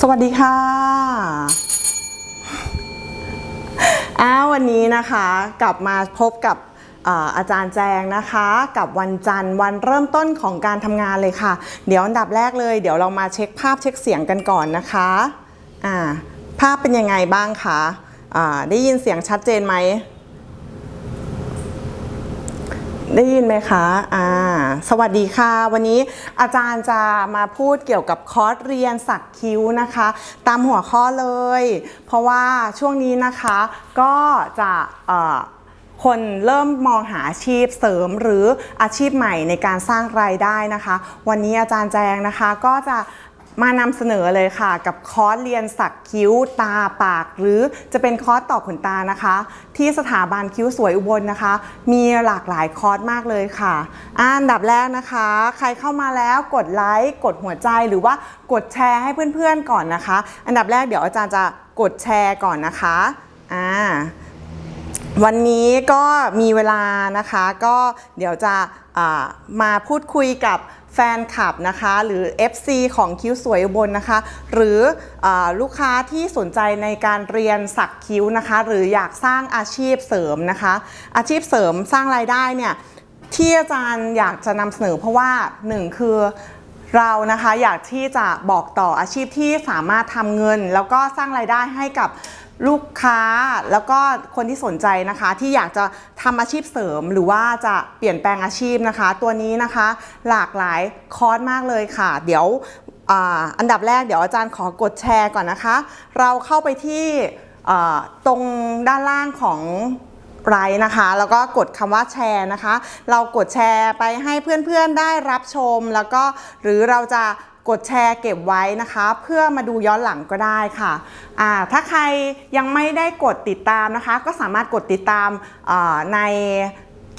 สวัสดีค่ะอ้าวันนี้นะคะกลับมาพบกับอาอาจารย์แจงนะคะ กับวันจันทร์วันเริ่มต้นของการทำงานเลยค่ะ เดี๋ยวอันดับแรกเลย เดี๋ยวเรามาเช็คภาพเช็คเสียงกันก่อนนะคะอ่าภาพเป็นยังไงบ้างคะได้ยินเสียงชัดเจนไหม ได้ยินไหมคะอ่าสวัสดีค่ะ วันนี้อาจารย์จะมาพูดเกี่ยวกับคอร์สเรียนสักคิ้วนะคะ ตามหัวข้อเลย เพราะว่าช่วงนี้นะคะก็จะคนเริ่มมองหาอาชีพเสริมหรืออาชีพใหม่ในการสร้างรายได้นะคะ วันนี้อาจารย์แจงนะคะก็จะ มานำเสนอเลยค่ะ กับคอร์สเรียนสักคิ้วตาปาก หรือจะเป็นคอร์สต่อขนตานะคะ ที่สถาบันคิ้วสวยอุบลนะคะ มีหลากหลายคอร์สมากเลยค่ะอันดับแรกนะคะ ใครเข้ามาแล้วกดไลค์กดหัวใจหรือว่ากดแชร์ให้เพื่อนๆก่อนนะคะ อันดับแรกเดี๋ยวอาจารย์จะกดแชร์ก่อนนะคะอ่าวันนี้ก็มีเวลานะคะ ก็เดี๋ยวจะมาพูดคุยกับ แฟนคลับนะคะ หรือ FC ของคิ้วสวยอุบลนะคะ หรืออลูกค้าที่สนใจในการเรียนสักคิ้วนะคะ หรืออยากสร้างอาชีพเสริมนะคะ อาชีพเสริมสร้างรายได้เนี่ยที่อาจารย์อยากจะนำเสนอเพราะว่าหนึ่งคือเรานะคะอยากที่จะบอกต่ออาชีพที่สามารถทำเงิน แล้วก็สร้างรายได้ให้กับ ลูกค้าแล้วก็คนที่สนใจนะคะ ที่อยากจะทำอาชีพเสริม หรือว่าจะเปลี่ยนแปลงอาชีพนะคะ ตัวนี้นะคะ หลากหลายคอร์สมากเลยค่ะ เดี๋ยวอ,อันดับแรกเดี๋ยวอาจารย์ขอกดแชร์ก่อนนะคะ เราเข้าไปที่ตรงด้านล่างของไลค์นะคะ แล้วก็กดคำว่าแชร์นะคะ เรากดแชร์ไปให้เพื่อนๆได้รับชม แล้วก็หรือเราจะ กดแชร์เก็บไว้นะคะ เพื่อมาดูย้อนหลังก็ได้ค่ะถ้าใครยังไม่ได้กดติดตามนะคะ ก็สามารถกดติดตามใน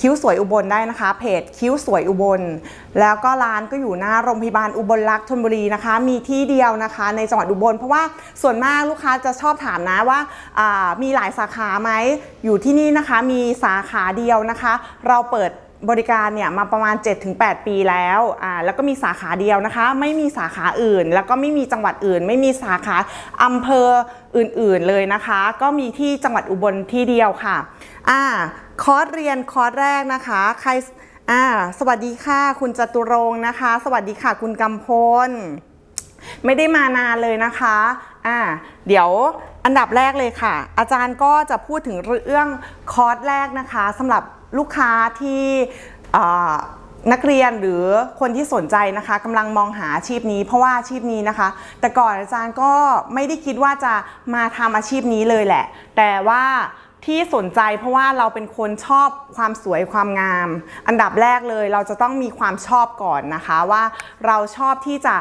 คิ้วสวยอุบลได้นะคะ เพจคิ้วสวยอุบล แล้วก็ร้านก็อยู่หน้าโรงพยาบาลอุบลรักษ์ธนบุรีนะคะ มีที่เดียวนะคะ ในจังหวัดอุบล เพราะว่าส่วนมากลูกค้าจะชอบถามนะว่าอ่ามีหลายสาขาไหมอยู่ที่นี่นะคะ มีสาขาเดียวนะคะ เราเปิด บริการเนี่ยมาประมาณ 7-8 ปีแล้วอ่าแล้วก็มีสาขาเดียวนะคะ ไม่มีสาขาอื่น แล้วก็ไม่มีจังหวัดอื่น ไม่มีสาขาอำเภออื่นๆเลยนะคะ ก็มีที่จังหวัดอุบลที่เดียวค่ะอ่าคอร์สเรียนคอร์สแรกนะคะใครอ่าสวัสดีค่ะ คุณจตุรงค์นะคะ สวัสดีค่ะ คุณกำพล ไม่ได้มานานเลยนะคะอ่าเดี๋ยว อันดับแรกเลยค่ะ อาจารย์ก็จะพูดถึงเรื่องคอร์สแรกนะคะสำหรับลูกค้าที่นักเรียนหรือคนที่สนใจนะคะกำลังมองหาอาชีพนี้ เพราะว่าอาชีพนี้นะคะ แต่ก่อนอาจารย์ก็ไม่ได้คิดว่าจะมาทำอาชีพนี้เลยแหละ แต่ว่าที่สนใจเพราะว่าเราเป็นคนชอบความสวยความงาม อันดับแรกเลยเราจะต้องมีความชอบก่อนนะคะว่าเราชอบที่จะ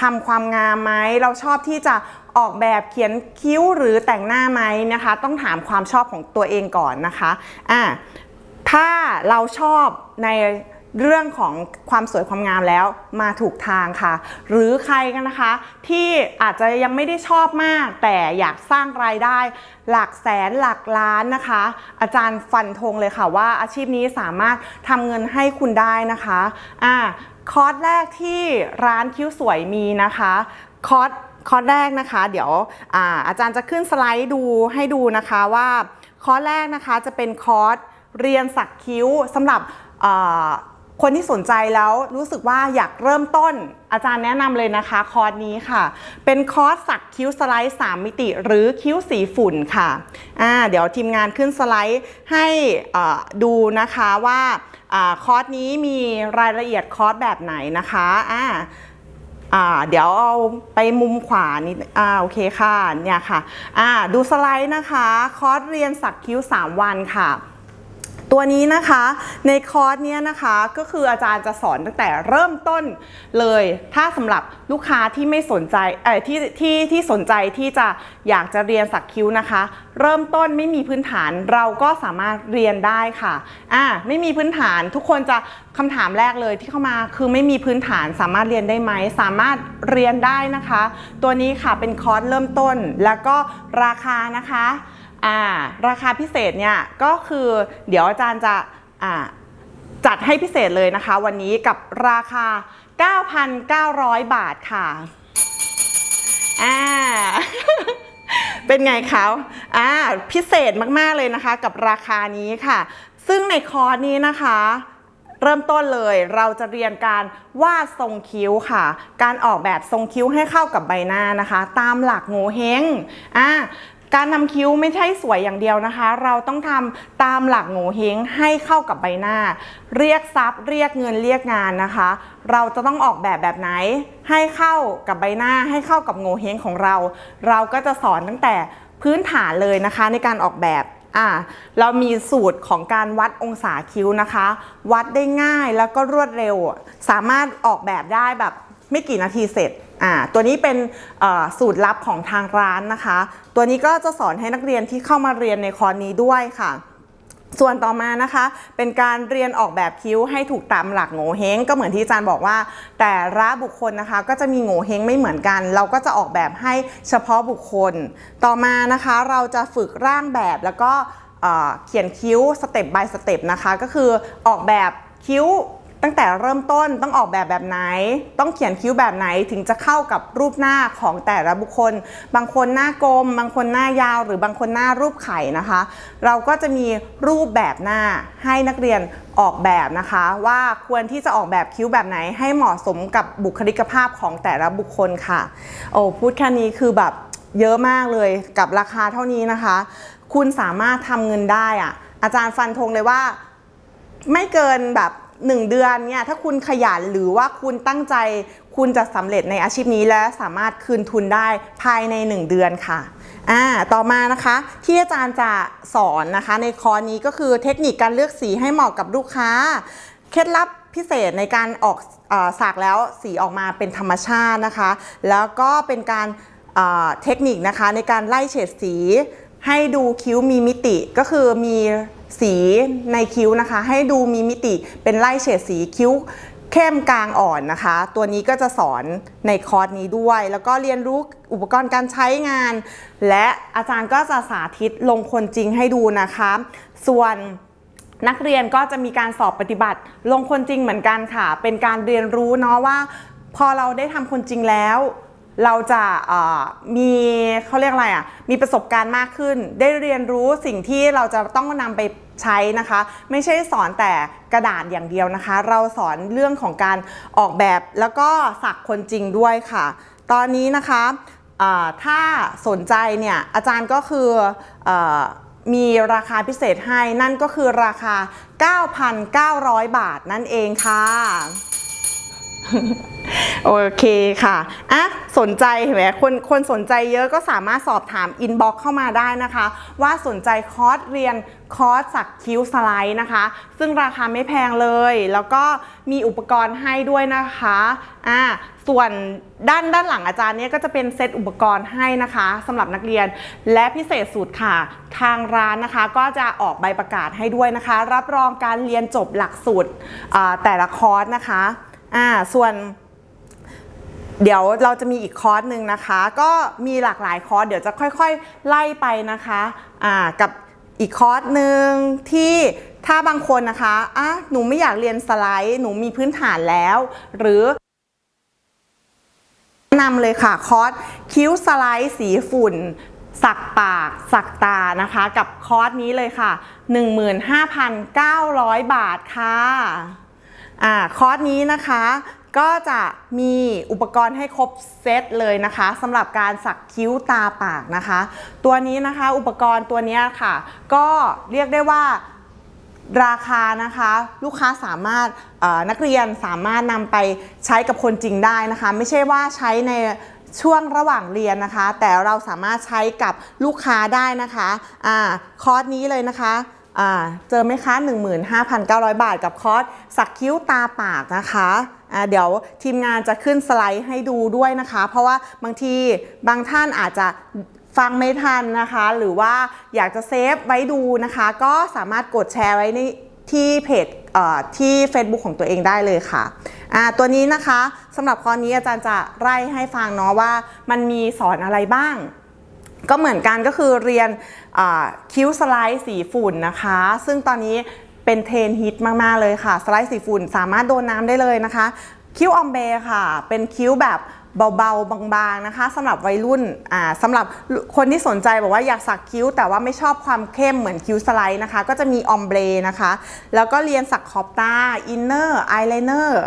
ทำความงามไหมเราชอบที่จะออกแบบเขียนคิ้วหรือแต่งหน้าไหมนะคะ ต้องถามความชอบของตัวเองก่อนนะคะอะถ้าเราชอบในเรื่องของความสวยความงามแล้วมาถูกทางค่ะ หรือใครกันนะคะ ที่อาจจะยังไม่ได้ชอบมาก แต่อยากสร้างรายได้ หลักแสนหลักล้านนะคะ อาจารย์ฟันธงเลยค่ะว่าอาชีพนี้สามารถทำเงินให้คุณได้นะคะอะ คอร์สแรกที่ร้านคิ้วสวยมีนะคะคอร์สคอร์สแรกนะคะ เดี๋ยวอาอาจารย์จะขึ้นสไลด์ดูให้ดูนะคะว่าคอร์สแรกนะคะจะเป็นคอร์สเรียนสักคิ้วสำหรับคนที่สนใจแล้วรู้สึกว่าอยากเริ่มต้นอาจารย์แนะนำเลยนะคะ คอร์สนี้ค่ะ เป็นคอร์สสักคิ้วสไลด์ 3 มิติ หรือคิ้วสีฝุ่นค่ะอ่าเดี๋ยวทีมงานขึ้นสไลด์ให้ดูนะคะว่า คอร์สนี้มีรายละเอียดคอร์สแบบไหนนะคะอ่าเดี๋ยวเอาไปมุมขวานี่อ่าโอเคค่ะเนี่ยค่ะอ่าดูสไลด์นะคะ คอร์สเรียนสักคิ้ว 3 วันค่ะ ตัวนี้นะคะในคอร์สเนี้ยนะคะก็คืออาจารย์จะสอนตั้งแต่เริ่มต้นเลย ถ้าสำหรับลูกค้าที่ไม่สนใจเอ่อที่ที่ที่สนใจที่จะอยากจะเรียนสักคิ้วนะคะ เริ่มต้นไม่มีพื้นฐานเราก็สามารถเรียนได้ค่ะอ่าไม่มีพื้นฐานทุกคนจะคำถามแรกเลยที่เข้ามาคือไม่มีพื้นฐานสามารถเรียนได้ไหมสามารถเรียนได้นะคะ ตัวนี้ค่ะเป็นคอร์สเริ่มต้นแล้วก็ราคานะคะ อ่าราคาพิเศษเนี่ยก็คือเดี๋ยวอาจารย์จะอ่าจัดให้พิเศษเลยนะคะ วันนี้กับราคา 9,900 บาทค่ะอ่าเป็นไงคะอ่าพิเศษมากๆเลยนะคะกับราคานี้ค่ะ ซึ่งในคอร์สนี้นะคะเริ่มต้นเลยเราจะเรียนการวาดทรงคิ้วค่ะ การออกแบบทรงคิ้วให้เข้ากับใบหน้านะคะ ตามหลักโงเฮงอ่า การทำคิ้วไม่ใช่สวยอย่างเดียวนะคะ เราต้องทำตามหลักโงเฮงให้เข้ากับใบหน้า เรียกทรัพย์ เรียกเงินเรียกงานนะคะ เราจะต้องออกแบบแบบไหน ให้เข้ากับใบหน้า ให้เข้ากับโงเฮงของเรา เราก็จะสอนตั้งแต่พื้นฐานเลยนะคะในการออกแบบอ่าเรามีสูตรของการวัดองศาคิ้วนะคะ วัดได้ง่ายแล้วก็รวดเร็ว สามารถออกแบบได้แบบ ไม่กี่นาทีเสร็จอ่าตัวนี้เป็นสูตรลับของทางร้านนะคะ ตัวนี้ก็จะสอนให้นักเรียนที่เข้ามาเรียนในคอร์สนี้ด้วยค่ะส่วนต่อมานะคะ เป็นการเรียนออกแบบคิ้วให้ถูกตามหลักโง่เฮงก็เหมือนที่อาจารย์บอกว่า แต่ละบุคคลนะคะก็จะมีโง่เฮงไม่เหมือนกัน เราก็จะออกแบบให้เฉพาะบุคคล ต่อมานะคะเราจะฝึกร่างแบบแล้วก็เขียนคิ้วสเต็ป by สเต็ปนะคะ ก็คือออกแบบคิ้ว ตั้งแต่เริ่มต้นต้องออกแบบแบบไหน ต้องเขียนคิ้วแบบไหนถึงจะเข้ากับรูปหน้าของแต่ละบุคคล บางคนหน้ากลม บางคนหน้ายาว หรือบางคนหน้ารูปไข่นะคะ เราก็จะมีรูปแบบหน้าให้นักเรียนออกแบบนะคะ ว่าควรที่จะออกแบบคิ้วแบบไหน ให้เหมาะสมกับบุคลิกภาพของแต่ละบุคคลค่ะ โอ้พูดแค่นี้คือแบบเยอะมากเลยกับราคาเท่านี้นะคะ คุณสามารถทำเงินได้อะอาจารย์ฟันธงเลยว่า ไม่เกินแบบ 1 เดือนเนี่ยถ้าคุณขยันหรือว่าคุณตั้งใจ คุณจะสำเร็จในอาชีพนี้และสามารถคืนทุนได้ภายใน 1 เดือนค่ะอ่าต่อมานะคะที่อาจารย์จะสอนนะคะในคอร์สนี้ก็คือเทคนิคการเลือกสีให้เหมาะกับลูกค้า เคล็ดลับพิเศษในการออกอสากแล้วสีออกมาเป็นธรรมชาตินะคะ แล้วก็เป็นการเทคนิคนะคะในการไล่เฉดสีให้ดูคิ้วมีมิติก็คือมี สีในคิ้วนะคะ ให้ดูมีมิติเป็นไล่เฉดสีคิ้วเข้มกลางอ่อนนะคะ ตัวนี้ก็จะสอนในคอร์สนี้ด้วย แล้วก็เรียนรู้อุปกรณ์การใช้งาน และอาจารย์ก็จะสาธิตลงคนจริงให้ดูนะคะ ส่วนนักเรียนก็จะมีการสอบปฏิบัติ ลงคนจริงเหมือนกันค่ะ เป็นการเรียนรู้เนาะว่า พอเราได้ทำคนจริงแล้ว เราจะมีเขาเรียกอะไรอะมีประสบการณ์มากขึ้น ได้เรียนรู้สิ่งที่เราจะต้องนำไปใช้นะคะ ไม่ใช่สอนแต่กระดาษอย่างเดียวนะคะ เราสอนเรื่องของการออกแบบแล้วก็สักคนจริงด้วยค่ะ ตอนนี้นะคะถ้าสนใจเนี่ยอาจารย์ก็คือเออมีราคาพิเศษให้นั่นก็คือราคา 9,900 บาทนั่นเองค่ะ โอเคค่ะ อะ สนใจเห็นไหมคนคนสนใจเยอะก็สามารถสอบถามอินบ็อกเข้ามาได้นะคะ ว่าสนใจคอร์สเรียนคอร์สสักคิ้วสไลด์นะคะ ซึ่งราคาไม่แพงเลย แล้วก็มีอุปกรณ์ให้ด้วยนะคะ อะส่วนด้านด้านหลังอาจารย์เนี่ยก็จะเป็นเซตอุปกรณ์ให้นะคะสำหรับนักเรียน และพิเศษสุดค่ะ ทางร้านนะคะก็จะออกใบประกาศให้ด้วยนะคะ รับรองการเรียนจบหลักสูตรแต่ละคอร์สนะคะ อ่าส่วน เดี๋ยวเราจะมีอีกคอร์สหนึ่งนะคะ ก็มีหลากหลายคอร์สเดี๋ยวจะค่อยๆไล่ไปนะคะอ่ากับอีกคอร์สหนึ่งที่ถ้าบางคนนะคะอะหนูไม่อยากเรียนสไลด์ หนูมีพื้นฐานแล้ว หรือแนะนำเลยค่ะคอร์สคิ้วสไลด์สีฝุ่น สักปาก สักตานะคะ กับคอร์สนี้เลยค่ะ 15,900 บาทค่ะ อ่าคอร์สนี้นะคะก็จะมีอุปกรณ์ให้ครบเซตเลยนะคะสำหรับการสักคิ้วตาปากนะคะ ตัวนี้นะคะอุปกรณ์ตัวนี้ค่ะ ก็เรียกได้ว่าราคานะคะลูกค้าสามารถนักเรียนสามารถนำไปใช้กับคนจริงได้นะคะ ไม่ใช่ว่าใช้ในช่วงระหว่างเรียนนะคะ แต่เราสามารถใช้กับลูกค้าได้นะคะอ่าคอร์สนี้เลยนะคะ เจอไหมคะ 15,900 บาทกับคอร์สสักคิ้วตาปากนะคะเดี๋ยวทีมงานจะขึ้นสไลด์ให้ดูด้วยนะคะ เพราะว่าบางทีบางท่านอาจจะฟังไม่ทันนะคะ หรือว่าอยากจะเซฟไว้ดูนะคะ ก็สามารถกดแชร์ไว้ในที่เพจเที่ Facebook ของตัวเองได้เลยค่ะตัวนี้นะคะสำหรับข้อนี้อาจารย์จะไล่ให้ฟังเนาะว่ามันมีสอนอะไรบ้าง ก็เหมือนกันก็คือเรียน คิ้วสไลด์สีฝุ่นนะคะ ซึ่งตอนนี้เป็นเทรนฮิตมาก ๆ เลยค่ะ สไลด์สีฝุ่นสามารถโดนน้ำได้เลยนะคะ คิ้วออมเบค่ะ เป็นคิ้วแบบ เบาๆ บางๆนะคะสำหรับวัยรุ่นอ่าสำหรับคนที่สนใจบอกว่าอยากสักคิ้ว แต่ว่าไม่ชอบความเข้มเหมือนคิ้วสไลด์นะคะ ก็จะมีออมเบย์นะคะ แล้วก็เรียนสักขอบตาอินเนอร์อายไลเนอร์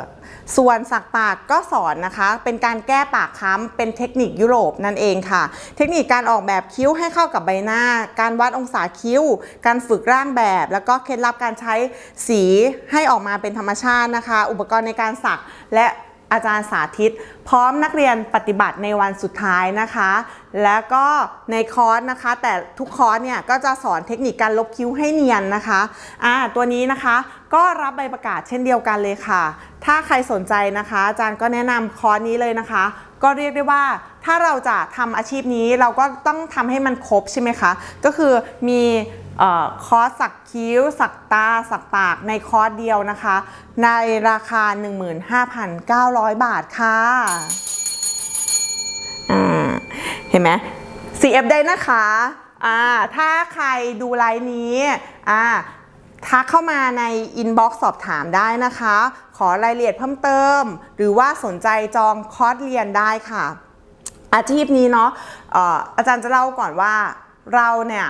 ส่วนสักปากก็สอนนะคะ เป็นการแก้ปากค้ำเป็นเทคนิคยุโรปนั่นเองค่ะ เทคนิคการออกแบบคิ้วให้เข้ากับใบหน้า การวัดองศาคิ้ว การฝึกร่างแบบ แล้วก็เคล็ดลับการใช้สีให้ออกมาเป็นธรรมชาตินะคะ อุปกรณ์ในการสักและ อาจารย์สาธิต พร้อมนักเรียนปฏิบัติในวันสุดท้ายนะคะ แล้วก็ในคอร์สนะคะ แต่ทุกคอร์สเนี่ยก็จะสอนเทคนิคการลบคิ้วให้เนียนนะคะอ่าตัวนี้นะคะก็รับใบประกาศเช่นเดียวกันเลยค่ะ ถ้าใครสนใจนะคะ อาจารย์ก็แนะนำคอร์สนี้เลยนะคะ ก็เรียกได้ว่าถ้าเราจะทำอาชีพนี้เราก็ต้องทำให้มันครบใช่ไหมคะ ก็คือมี คอร์สสักคิ้ว สักตา สักปากในคอร์สเดียวนะคะ ในราคา 15,900 บาทค่ะเห็นไหม CF ได้นะคะอ่าถ้าใครดูไลน์นี้อ่าทักเข้ามาในอินบ็อกซ์สอบถามได้นะคะ ขอรายละเอียดเพิ่มเติม หรือว่าสนใจจองคอร์สเรียนได้ค่ะ อาชีพนี้เนาะอาจารย์จะเล่าก่อนว่าเราเนี่ย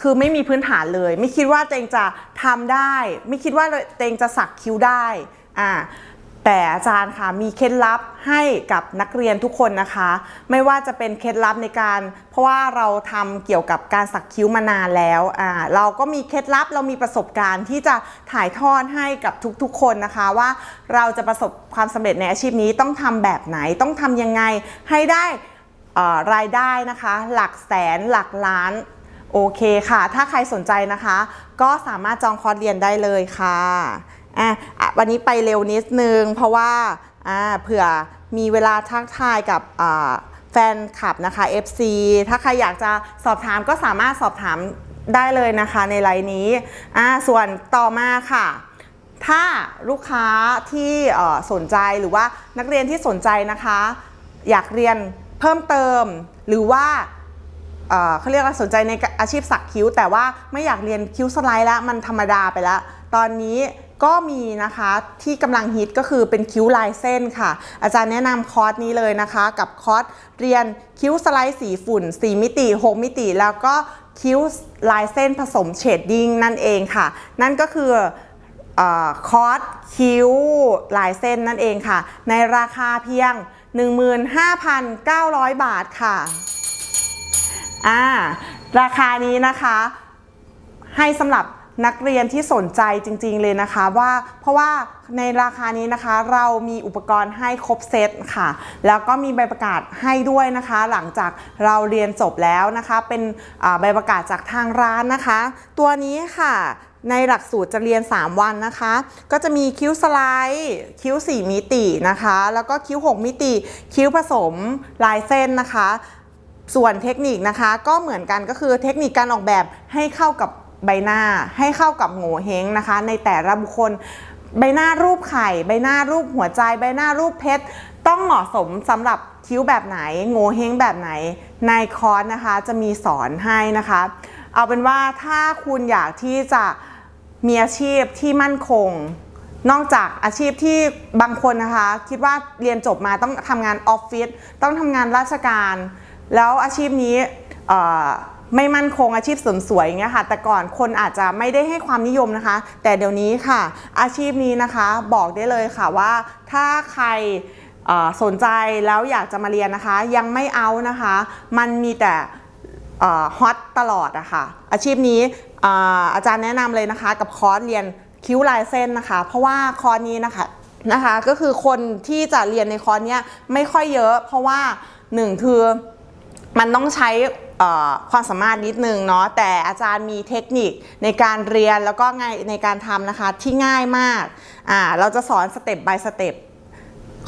คือไม่มีพื้นฐานเลย ไม่คิดว่าตัวเองจะทำได้ ไม่คิดว่าตัวเองจะสักคิ้วได้อ่าแต่อาจารย์ค่ะมีเคล็ดลับให้กับนักเรียนทุกคนนะคะ ไม่ว่าจะเป็นเคล็ดลับในการ เพราะว่าเราทำเกี่ยวกับการสักคิ้วมานานแล้วอ่าเราก็มีเคล็ดลับเรามีประสบการณ์ที่จะถ่ายทอดให้กับทุกๆคนนะคะ ว่าเราจะประสบความสำเร็จในอาชีพนี้ต้องทำแบบไหนต้องทำยังไงให้ได้รายได้นะคะ หลักแสนหลักล้าน โอเคค่ะ ถ้าใครสนใจนะคะ ก็สามารถจองคอร์สเรียนได้เลยค่ะอะวันนี้ไปเร็วนิดนึง เพราะว่าอ่าเผื่อมีเวลาทักทายกับอ่าแฟนคลับนะคะ FC ถ้าใครอยากจะสอบถามก็สามารถสอบถามได้เลยนะคะในไลน์นี้อ่าส่วนต่อมาค่ะ ถ้าลูกค้าที่สนใจหรือว่านักเรียนที่สนใจนะคะ อยากเรียนเพิ่มเติม หรือว่า เขาเรียกว่าสนใจในอาชีพสักคิ้ว แต่ว่าไม่อยากเรียนคิ้วสไลด์แล้วมันธรรมดาไปแล้ว ตอนนี้ก็มีนะคะที่กำลังฮิตก็คือเป็นคิ้วลายเส้นค่ะ อาจารย์แนะนำคอร์สนี้เลยนะคะ กับคอร์สเรียนคิ้วสไลด์สีฝุ่น 4 มิติ 6 มิติ แล้วก็คิ้วลายเส้นผสมเชดดิ้งนั่นเองค่ะ นั่นก็คือเออคอร์สคิ้วลายเส้นนั่นเองค่ะ ในราคาเพียง 15,900 บาทค่ะ อ่าราคานี้นะคะให้สำหรับนักเรียนที่สนใจจริงๆเลยนะคะว่าเพราะว่าในราคานี้นะคะเรามีอุปกรณ์ให้ครบเซตค่ะ แล้วก็มีใบประกาศให้ด้วยนะคะ หลังจากเราเรียนจบแล้วนะคะ เป็นใบประกาศจากทางร้านนะคะ ตัวนี้ค่ะในหลักสูตรจะเรียน 3 วันนะคะ ก็จะมีคิ้วสไลด์ คิ้ว 4 มิตินะคะ แล้วก็คิ้ว 6 มิติ คิ้วผสมลายเส้นนะคะ ส่วนเทคนิคนะคะก็เหมือนกันก็คือเทคนิคการออกแบบให้เข้ากับใบหน้า ให้เข้ากับโง่เฮงนะคะ ในแต่ละบุคคลใบหน้ารูปไข่ ใบหน้ารูปหัวใจ ใบหน้ารูปเพชร ต้องเหมาะสมสำหรับคิ้วแบบไหน โง่เฮงแบบไหนในคอร์สนะคะ จะมีสอนให้นะคะ เอาเป็นว่าถ้าคุณอยากที่จะมีอาชีพที่มั่นคง นอกจากอาชีพที่บางคนนะคะ คิดว่าเรียนจบมาต้องทำงานออฟฟิศต้องทำงานราชการ แล้วอาชีพนี้ไม่มั่นคงอาชีพเสริมสวยอย่างเงี้ยค่ะ แต่ก่อนคนอาจจะไม่ได้ให้ความนิยมนะคะ แต่เดี๋ยวนี้ค่ะ อาชีพนี้นะคะบอกได้เลยค่ะว่าถ้าใครสนใจแล้วอยากจะมาเรียนนะคะ ยังไม่เอานะคะ มันมีแต่ฮอตตลอดอะค่ะอาชีพนี้อาอาจารย์แนะนำเลยนะคะ กับคอร์สเรียนคิ้วลายเส้นนะคะ เพราะว่าคอร์สนี้นะคะนะคะ ก็คือคนที่จะเรียนในคอร์สเนี้ยไม่ค่อยเยอะ เพราะว่าหนึ่งคือ มันต้องใช้ความสามารถนิดนึงเนาะแต่อาจารย์มีเทคนิคในการเรียนแล้วก็ไงในการทำนะคะที่ง่ายมากอ่าเราจะสอนสเต็ป by สเต็ป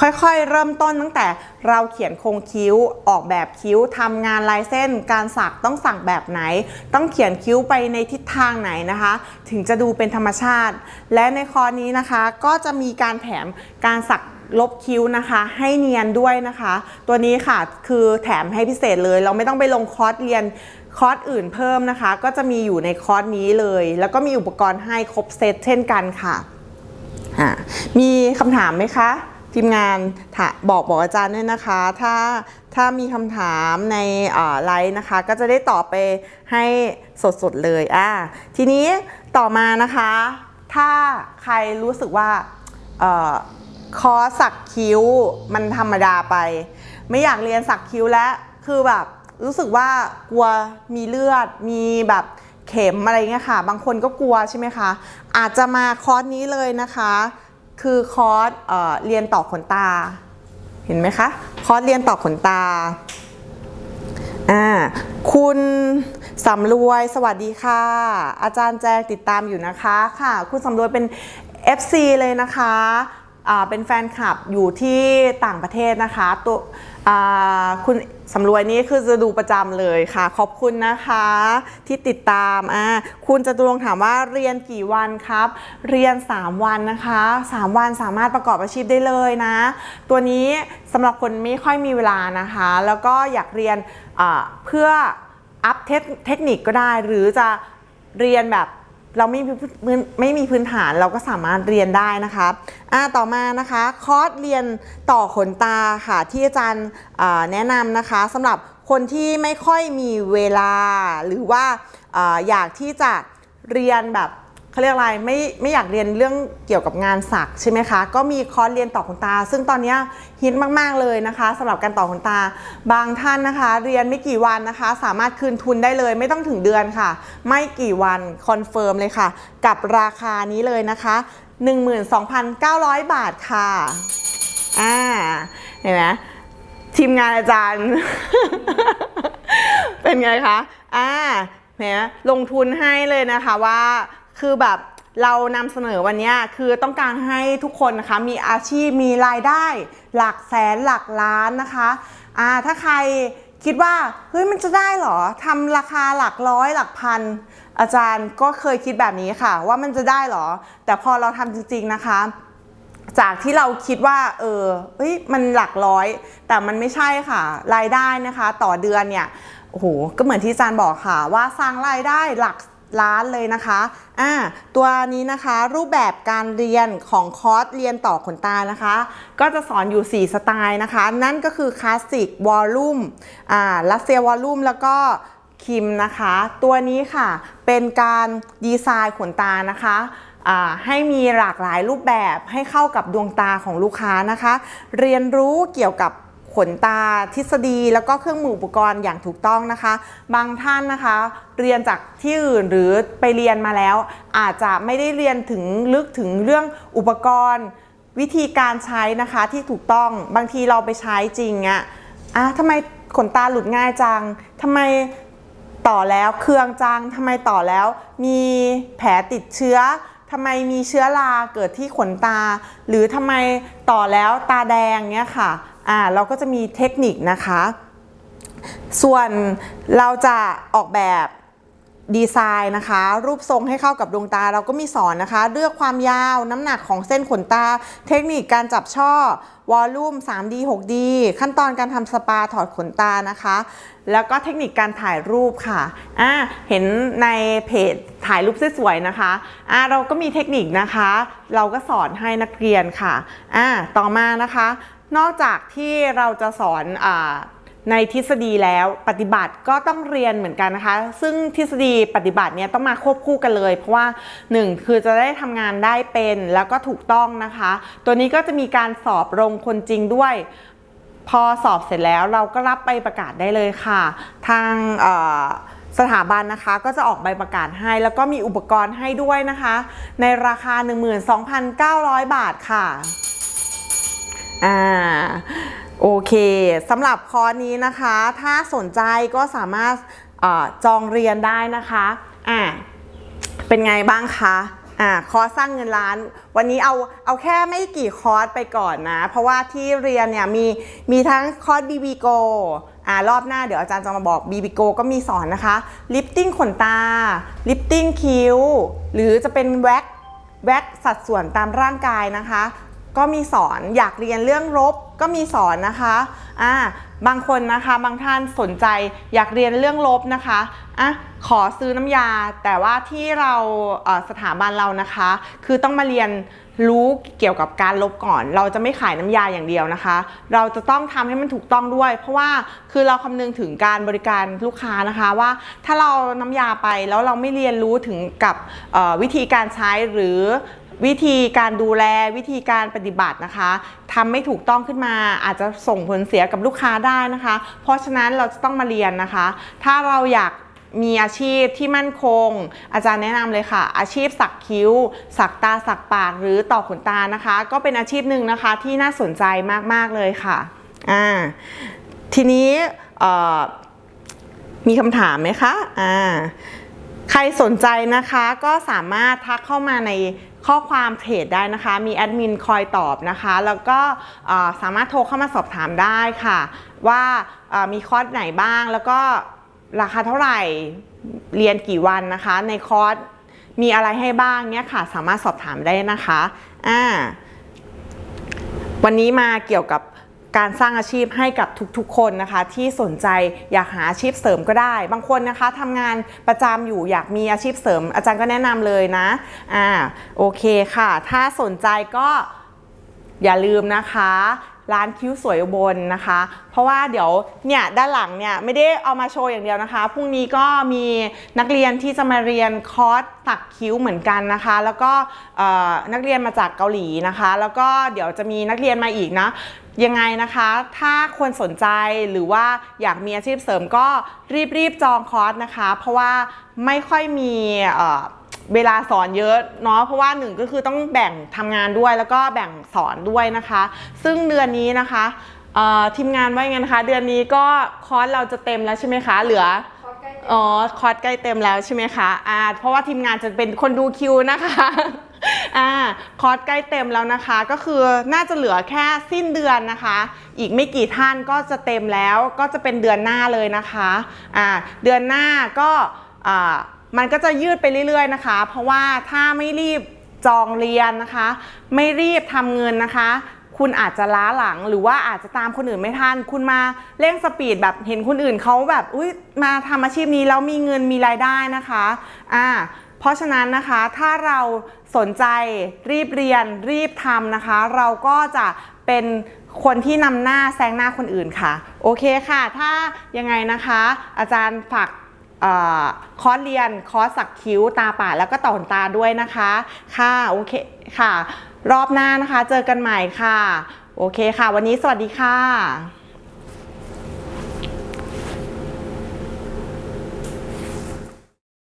ค่อยๆ เริ่มต้นตั้งแต่เราเขียนโครงคิ้วออกแบบคิ้วทำงานลายเส้น การสักต้องสักแบบไหน ต้องเขียนคิ้วไปในทิศทางไหนนะคะ ถึงจะดูเป็นธรรมชาติ และในคอร์สนี้นะคะก็จะมีการแถมการสัก ลบคิ้วนะคะ ให้เนียนด้วยนะคะ ตัวนี้ค่ะคือแถมให้พิเศษเลย เราไม่ต้องไปลงคอร์สเรียนคอร์สอื่นเพิ่มนะคะ ก็จะมีอยู่ในคอร์สนี้เลย แล้วก็มีอุปกรณ์ให้ครบเซตเช่นกันค่ะมีคำถามไหมคะทีมงานบอกบอกอาจารย์ด้วยนะคะ ถ้าถ้ามีคำถามในไลฟ์นะคะ ก็จะได้ตอบไปให้สดๆเลยอะทีนี้ต่อมานะคะ ถ้าใครรู้สึกว่า คอสักคิ้วมันธรรมดาไป ไม่อยากเรียนสักคิ้วแล้วคือแบบรู้สึกว่ากลัวมีเลือดมีแบบเข็มอะไรเงี้ยค่ะ บางคนก็กลัวใช่ไหมคะ อาจจะมาคอร์สนี้เลยนะคะ คือคอร์สเเรียนต่อขนตา เห็นไหมคะ คอร์สเรียนต่อขนตาอ่าคุณสำรวยสวัสดีค่ะ อาจารย์แจงติดตามอยู่นะคะค่ะ คุณสำรวยเป็น FC เลยนะคะ เป็นแฟนคลับอยู่ที่ต่างประเทศนะคะ ตัวคุณสำรวยนี่คือจะดูประจำเลยค่ะ ขอบคุณนะคะที่ติดตามอ่าคุณจตุรงถามว่าเรียนกี่วันครับ เรียน 3 วันนะคะ 3 วันสามารถประกอบอาชีพได้เลยนะ ตัวนี้สำหรับคนไม่ค่อยมีเวลานะคะ แล้วก็อยากเรียนเพื่ออัพเทคเทคนิคก็ได้ หรือจะเรียนแบบ เราไม่มีพื้นไม่มีพื้นฐานเราก็สามารถเรียนได้นะคะอ่าต่อมานะคะคอร์สเรียนต่อขนตาค่ะที่อาจารย์แนะนำนะคะสำหรับคนที่ไม่ค่อยมีเวลาหรือว่าอาอยากที่จะเรียนแบบ เขาเรียกอะไรไม่ไม่อยากเรียนเรื่องเกี่ยวกับงานสักใช่ไหมคะ ก็มีคอร์สเรียนต่อขนตา ซึ่งตอนนี้ฮิตมาก ๆ เลยนะคะสำหรับการต่อขนตา บางท่านนะคะ เรียนไม่กี่วันนะคะ สามารถคืนทุนได้เลยไม่ต้องถึงเดือนค่ะ ไม่กี่วันคอนเฟิร์มเลยค่ะ กับราคานี้เลยนะคะ 12,900 บาทค่ะอ่าเห็นไหมทีมงานอาจารย์ เป็นไงคะอ่าเห็นี่ยลงทุนให้เลยนะคะว่า คือแบบเรานำเสนอวันนี้คือต้องการให้ทุกคนนะคะมีอาชีพมีรายได้ หลักแสนหลักล้านนะคะอ่าถ้าใครคิดว่าเฮ้ยมันจะได้เหรอทำราคาหลักร้อยหลักพัน อาจารย์ก็เคยคิดแบบนี้ค่ะ ว่ามันจะได้เหรอ แต่พอเราทำจริง ๆนะคะ จากที่เราคิดว่า เออเฮ้ยมันหลักร้อย แต่มันไม่ใช่ค่ะ รายได้นะคะ ต่อเดือนเนี่ยโอ้โหก็เหมือนที่อาจารย์บอกค่ะ ว่าสร้างรายได้หลัก ล้านเลยนะคะอ่าตัวนี้นะคะรูปแบบการเรียนของคอร์สเรียนต่อขนตานะคะ ก็จะสอนอยู่ 4 สไตล์นะคะ นั่นก็คือคลาสสิกวอลลุ่มอ่าลัสเซียวอลลุ่มแล้วก็คิมนะคะ ตัวนี้ค่ะเป็นการดีไซน์ขนตานะคะอ่าให้มีหลากหลายรูปแบบให้เข้ากับดวงตาของลูกค้านะคะ เรียนรู้เกี่ยวกับ ขนตาทฤษฎี แล้วก็เครื่องมืออุปกรณ์อย่างถูกต้องนะคะ บางท่านนะคะ เรียนจากที่อื่นหรือไปเรียนมาแล้ว อาจจะไม่ได้เรียนถึงลึกถึงเรื่องอุปกรณ์ วิธีการใช้นะคะที่ถูกต้องบางทีเราไปใช้จริงอะอะทำไมขนตาหลุดง่ายจังทำไมต่อแล้วเครื่องจังทำไมต่อแล้วมีแผลติดเชื้อทำไมมีเชื้อราเกิดที่ขนตา หรือทำไมต่อแล้วตาแดงเนี้ยค่ะ อ่าเราก็จะมีเทคนิคนะคะ ส่วนเราจะออกแบบดีไซน์นะคะ รูปทรงให้เข้ากับดวงตาเราก็มีสอนนะคะ เลือกความยาวน้ำหนักของเส้นขนตา เทคนิคการจับช่อ วอลลุ่ม 3D 6D ขั้นตอนการทำสปาถอดขนตานะคะ แล้วก็เทคนิคการถ่ายรูปค่ะอ่าเห็นในเพจถ่ายรูปสวยๆนะคะอ่าเราก็มีเทคนิคนะคะ เราก็สอนให้นักเรียนค่ะอ่าต่อมานะคะ นอกจากที่เราจะสอนอในทฤษฎีแล้วปฏิบัติก็ต้องเรียนเหมือนกันนะคะ ซึ่งทฤษฎีปฏิบัติเนี่ยต้องมาควบคู่กันเลย เพราะว่า 1 คือจะได้ทำงานได้เป็นแล้วก็ถูกต้องนะคะ ตัวนี้ก็จะมีการสอบลงคนจริงด้วย พอสอบเสร็จแล้วเราก็รับใบประกาศได้เลยค่ะ ทางสถาบันนะคะก็จะออกใบประกาศให้ แล้วก็มีอุปกรณ์ให้ด้วยนะคะ ในราคา 12,900 บาทค่ะ อ่าโอเคสำหรับคอร์สนี้นะคะ ถ้าสนใจก็สามารถอจองเรียนได้นะคะอ่าเป็นไงบ้างคะอ่าคอร์สสร้างเงินล้าน วันนี้เอาเอาแค่ไม่กี่คอร์สไปก่อนนะ เพราะว่าที่เรียนเนี่ยมีมีทั้งคอร์ส BB Go อ่ารอบหน้าเดี๋ยวอาจารย์จะมาบอก BB Go ก็มีสอนนะคะ ลิฟติ้งขนตา ลิฟติ้งคิ้ว หรือจะเป็นแว็กแว็กสัดส่วนตามร่างกายนะคะ ก็มีสอนอยากเรียนเรื่องรบก็มีสอนนะคะอ่าบางคนนะคะบางท่านสนใจอยากเรียนเรื่องลบนะคะอะขอซื้อน้ำยา แต่ว่าที่เราสถาบันเรานะคะ คือต้องมาเรียนรู้เกี่ยวกับการลบก่อน เราจะไม่ขายน้ำยาอย่างเดียวนะคะ เราจะต้องทำให้มันถูกต้องด้วย เพราะว่าคือเราคำนึงถึงการบริการลูกค้านะคะว่าถ้าเราน้ำยาไปแล้วเราไม่เรียนรู้ถึงกับวิธีการใช้หรือ วิธีการดูแลวิธีการปฏิบัตินะคะทำไม่ถูกต้องขึ้นมาอาจจะส่งผลเสียกับลูกค้าได้นะคะ เพราะฉะนั้นเราจะต้องมาเรียนนะคะ ถ้าเราอยากมีอาชีพที่มั่นคง อาจารย์แนะนำเลยค่ะ อาชีพสักคิ้ว สักตาสักปากหรือต่อขนตานะคะ ก็เป็นอาชีพหนึ่งนะคะที่น่าสนใจมาก ๆ เลยค่ะอ่าทีนี้มีคำถามไหมคะอ่า ใครสนใจนะคะก็สามารถทักเข้ามาในข้อความเพจได้นะคะ มีแอดมินคอยตอบนะคะ แล้วก็สามารถโทรเข้ามาสอบถามได้ค่ะ ว่ามีคอร์สไหนบ้าง แล้วก็ราคาเท่าไหร่เรียนกี่วันนะคะ ในคอร์สมีอะไรให้บ้างเนี่ยค่ะ สามารถสอบถามได้นะคะอ่าวันนี้มาเกี่ยวกับ การสร้างอาชีพให้กับทุกๆ คนนะคะ ที่สนใจอยากหาอาชีพเสริมก็ได้ บางคนนะคะทำงานประจำอยู่อยากมีอาชีพเสริม อาจารย์ก็แนะนำเลยนะอ่าโอเคค่ะ ถ้าสนใจก็อย่าลืมนะคะ ร้านคิ้วสวยอุบลนะคะ เพราะว่าเดี๋ยวเนี่ยด้านหลังเนี่ยไม่ได้เอามาโชว์อย่างเดียวนะคะพรุ่งนี้ก็มีนักเรียนที่จะมาเรียนคอร์สสักคิ้วเหมือนกันนะคะ แล้วก็นักเรียนมาจากเกาหลีนะคะ แล้วก็เดี๋ยวจะมีนักเรียนมาอีกนะยังไงนะคะ ถ้าคนสนใจหรือว่าอยากมีอาชีพเสริมก็รีบๆจองคอร์สนะคะ เพราะว่าไม่ค่อยมี เอ่อเวลาสอนเยอะเนาะเพราะว่าหนึ่งก็คือต้องแบ่งทำงานด้วยแล้วก็แบ่งสอนด้วยนะคะ ซึ่งเดือนนี้นะคะเอ่อทีมงานว่ายังไงนะคะ เดือนนี้ก็คอร์สเราจะเต็มแล้วใช่ไหมคะ เหลืออ๋อคอร์สใกล้เต็มแล้วใช่ไหมคะอ่าเพราะว่าทีมงานจะเป็นคนดูคิวนะคะอ่าคอร์สใกล้เต็มแล้วนะคะ ก็คือน่าจะเหลือแค่สิ้นเดือนนะคะ อีกไม่กี่ท่านก็จะเต็มแล้วก็จะเป็นเดือนหน้าเลยนะคะอ่าเดือนหน้าก็อ่า มันก็จะยืดไปเรื่อยๆนะคะ เพราะว่าถ้าไม่รีบจองเรียนนะคะ ไม่รีบทำเงินนะคะ คุณอาจจะล้าหลังหรือว่าอาจจะตามคนอื่นไม่ทัน คุณมาเร่งสปีดแบบเห็นคนอื่นเขาแบบอุ้ยมาทำอาชีพนี้แล้วมีเงินมีรายได้นะคะอ่าเพราะฉะนั้นนะคะถ้าเราสนใจรีบเรียนรีบทำนะคะ เราก็จะเป็นคนที่นำหน้าแซงหน้าคนอื่นค่ะ โอเคค่ะ ถ้ายังไงนะคะ อาจารย์ฝาก คอร์สเรียนคอร์สสักคิ้วตาป่าแล้วก็ต่อขนตาด้วยนะคะ ค่ะโอเคค่ะ รอบหน้านะคะ เจอกันใหม่ค่ะ โอเคค่ะ วันนี้สวัสดีค่ะ